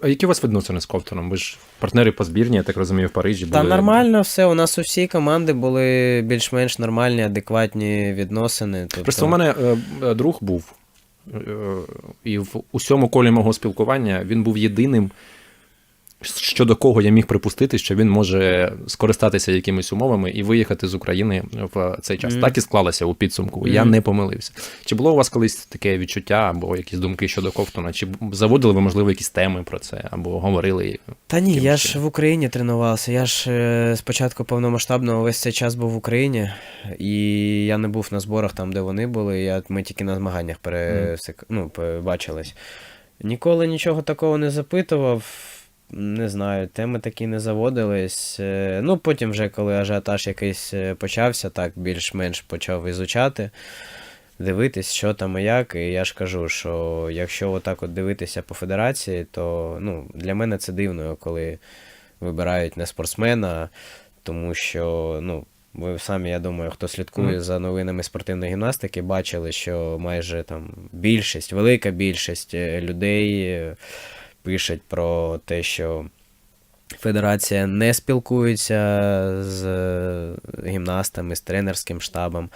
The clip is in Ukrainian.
А які у вас відносини з Ковтоном? Ви ж партнери по збірні, я так розумію, в Парижі Та були. нормально все. У нас у всій команди були більш-менш нормальні, адекватні відносини. Тобто... Просто у мене е, е, друг був, е, і в усьому колі мого спілкування він був єдиним, щодо кого я міг припустити, що він може скористатися якимись умовами і виїхати з України в цей час. Мгм. Так і склалося у підсумку. Я не помилився. Чи було у вас колись таке відчуття або якісь думки щодо Ковтона? Чи заводили ви, можливо, якісь теми про це, або говорили? Та ні, я чином? ж в Україні тренувався. Я ж е, спочатку повномасштабного весь цей час був в Україні, і я не був на зборах там, де вони були. Я, ми тільки на змаганнях пересек... ну, побачились. Ніколи нічого такого не запитував. Не знаю, теми такі не заводились. Е, Ну, потім, вже коли ажіотаж якийсь е, почався, так більш-менш почав ізучати, дивитись, що там і як. І я ж кажу, що якщо отак от дивитися по федерації, то ну, для мене це дивно, коли вибирають не спортсмена, тому що, ну. Ви самі, я думаю, хто слідкує Мгм. за новинами спортивної гімнастики, бачили, що майже там більшість, велика більшість е, людей пишуть про те, що федерація не спілкується з е, гімнастами, з тренерським штабом.